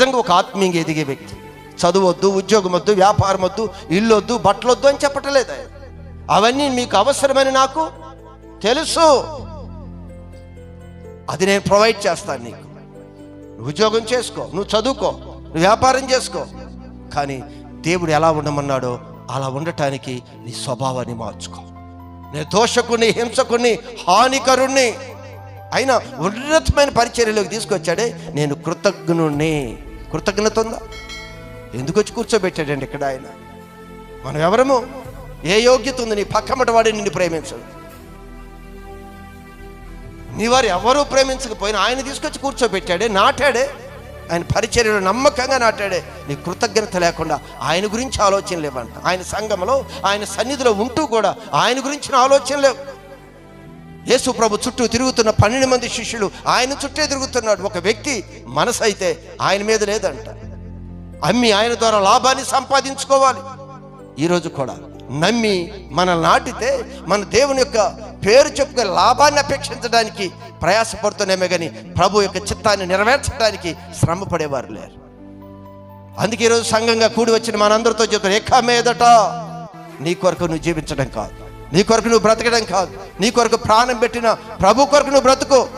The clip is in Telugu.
నిజంగా ఒక ఆత్మీయంగా ఎదిగే వ్యక్తి. చదువొద్దు ఉద్యోగం వద్దు వ్యాపారం వద్దు ఇల్లు వద్దు బట్టలు వద్దు అని చెప్పట్లేదు ఆయన. అవన్నీ మీకు అవసరమని నాకు తెలుసు. అది నేను ప్రొవైడ్ చేస్తాను నీకు. ఉద్యోగం చేసుకో నువ్వు చదువుకో నువ్వు వ్యాపారం చేసుకో. కానీ దేవుడు ఎలా ఉండమన్నాడో అలా ఉండటానికి నీ స్వభావాన్ని మార్చుకో. నేను దోషకుని హింసకుని హానికరుణ్ణి అయినా ఉన్నతమైన పరిచర్యలోకి తీసుకొచ్చాడే నేను కృతజ్ఞుణ్ణి. కృతజ్ఞత ఉందా ఎందుకు వచ్చి కూర్చోబెట్టాడండి ఇక్కడ ఆయన? మనం ఎవరము? ఏ యోగ్యత ఉంది నీ పక్కమట వాడి నిన్ను ప్రేమించడు. నీ వారు ఎవరూ ప్రేమించకపోయినా ఆయన తీసుకొచ్చి కూర్చోబెట్టాడే నాటాడే. ఆయన పరిచర్యలు నమ్మకంగా నాటాడే. నీ కృతజ్ఞత లేకుండా ఆయన గురించి ఆలోచన లేవంట. ఆయన సంఘంలో ఆయన సన్నిధిలో ఉంటూ కూడా ఆయన గురించిన ఆలోచన లేవు. యేసు ప్రభు చుట్టూ తిరుగుతున్న పన్నెండు మంది శిష్యులు ఆయన చుట్టే తిరుగుతున్నాడు. ఒక వ్యక్తి మనసు అయితే ఆయన మీద లేదంట. అమ్మి ఆయన ద్వారా లాభాన్ని సంపాదించుకోవాలి. ఈరోజు కూడా నమ్మి మన నాటితే మన దేవుని యొక్క పేరు చెప్పుకునే లాభాన్ని అపేక్షించడానికి ప్రయాసపడుతున్నామే కానీ ప్రభు యొక్క చిత్తాన్ని నెరవేర్చడానికి శ్రమ పడేవారు లేరు. అందుకే ఈరోజు సంఘంగా కూడి వచ్చిన మనందరితో చెప్తారు ఎక్క మీదట నీ కొరకు నువ్వు జీవించడం కాదు. నీ కొరకు నువ్వు బ్రతకడం కాదు. నీ కొరకు ప్రాణం పెట్టిన ప్రభు కొరకు నువ్వు బ్రతుకు.